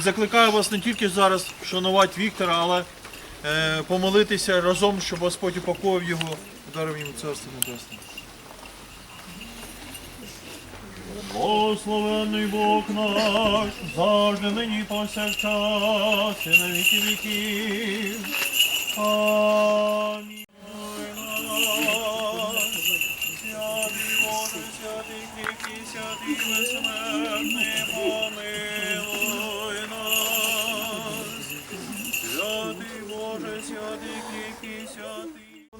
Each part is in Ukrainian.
закликаю вас не тільки зараз шанувати Віктора, але е, помолитися разом, щоб Господь упокоїв його, дарив йому царство небесне. Благословенний Бог наш, завжди нині повсякчас, і на віки віків.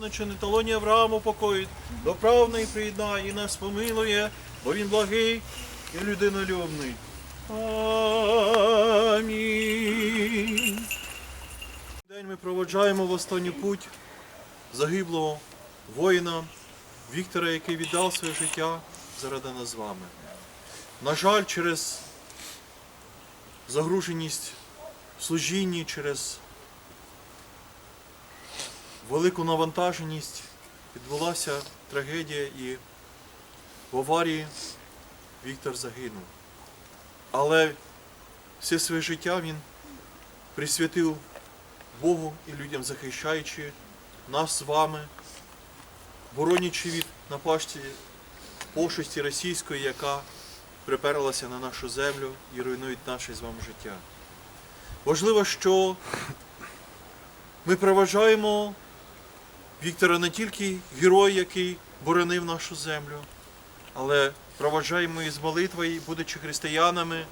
Наче не талоні Аврааму покоїть, до правної приєднає і нас помилує, бо він благий і людинолюбний. Амінь. День ми проводжаємо в останню путь загиблого воїна Віктора, який віддав своє життя заради нас з вами. На жаль, через загруженість служінні, через велику навантаженість відбулася трагедія і в аварії Віктор загинув. Але все своє життя він присвятив Богу і людям, захищаючи нас з вами, боронячи від напасті пошесті російської, яка приперлася на нашу землю і руйнує наше з вами життя. Важливо, що ми проважаємо Віктора не тільки герой, який боронив нашу землю, але проважаємо із молитвою, будучи християнами,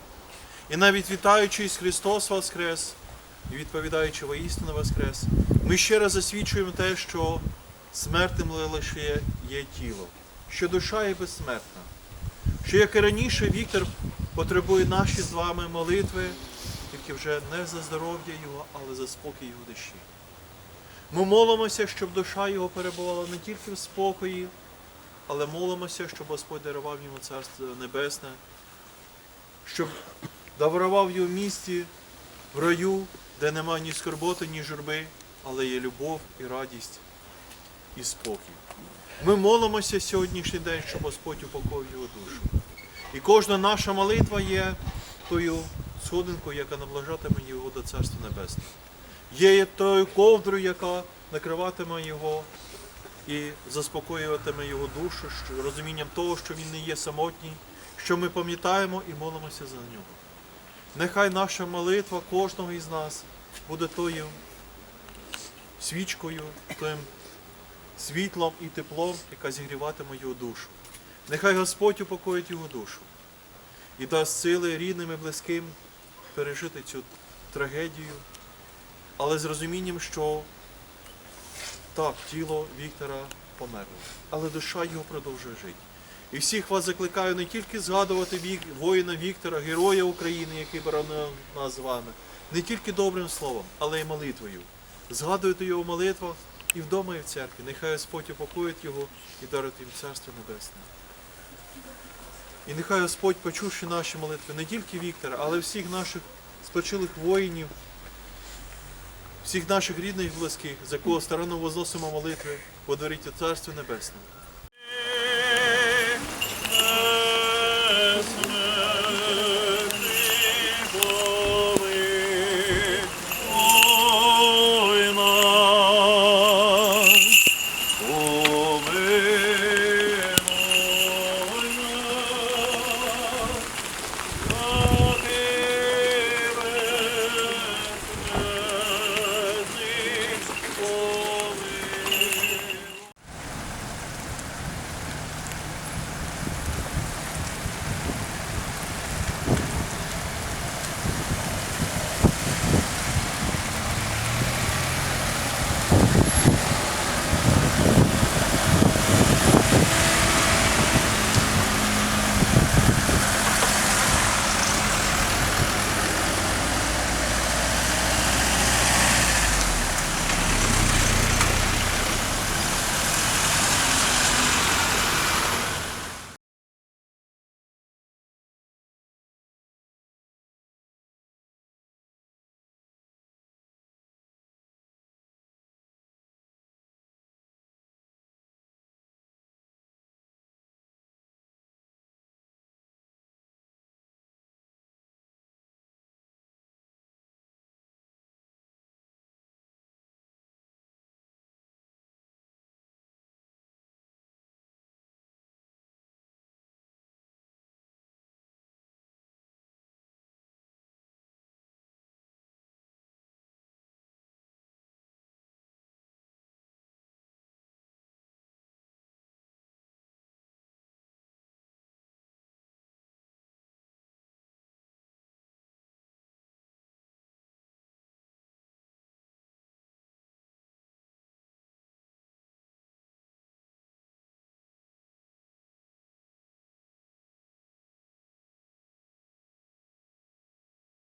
і навіть вітаючись Христос Воскрес і відповідаючи воістину Воскрес, ми ще раз засвідчуємо те, що смертним лише є тіло, що душа є безсмертна, що як і раніше Віктор потребує наші з вами молитви, тільки вже не за здоров'я його, але за спокій його душі. Ми молимося, щоб душа його перебувала не тільки в спокої, але молимося, щоб Господь дарував йому Царство Небесне, щоб дарував його в місті, в раю, де немає ні скорботи, ні журби, але є любов і радість і спокій. Ми молимося сьогоднішній день, щоб Господь упокоїв його душу. І кожна наша молитва є тою сходинкою, яка наближатиме його до Царства Небесного. Є тою ковдрою, яка накриватиме його і заспокоюватиме його душу, розумінням того, що він не є самотній, що ми пам'ятаємо і молимося за нього. Нехай наша молитва кожного із нас буде тою свічкою, тим світлом і теплом, яка зігріватиме його душу. Нехай Господь упокоїть його душу і дасть сили рідним і близьким пережити цю трагедію, але з розумінням, що так, тіло Віктора померло, але душа його продовжує жити. І всіх вас закликаю не тільки згадувати вік, воїна Віктора, героя України, який боронив нас з вами, не тільки добрим словом, але й молитвою. Згадуйте його в молитвах і вдома, і в церкві. Нехай Господь упокоїть його і дарить їм Царство Небесне. І нехай Господь, почувши наші молитви, не тільки Віктора, але всіх наших спочилих воїнів, всіх наших рідних і близьких, за кого старанно возносимо молитви, подарить Царство Небесне.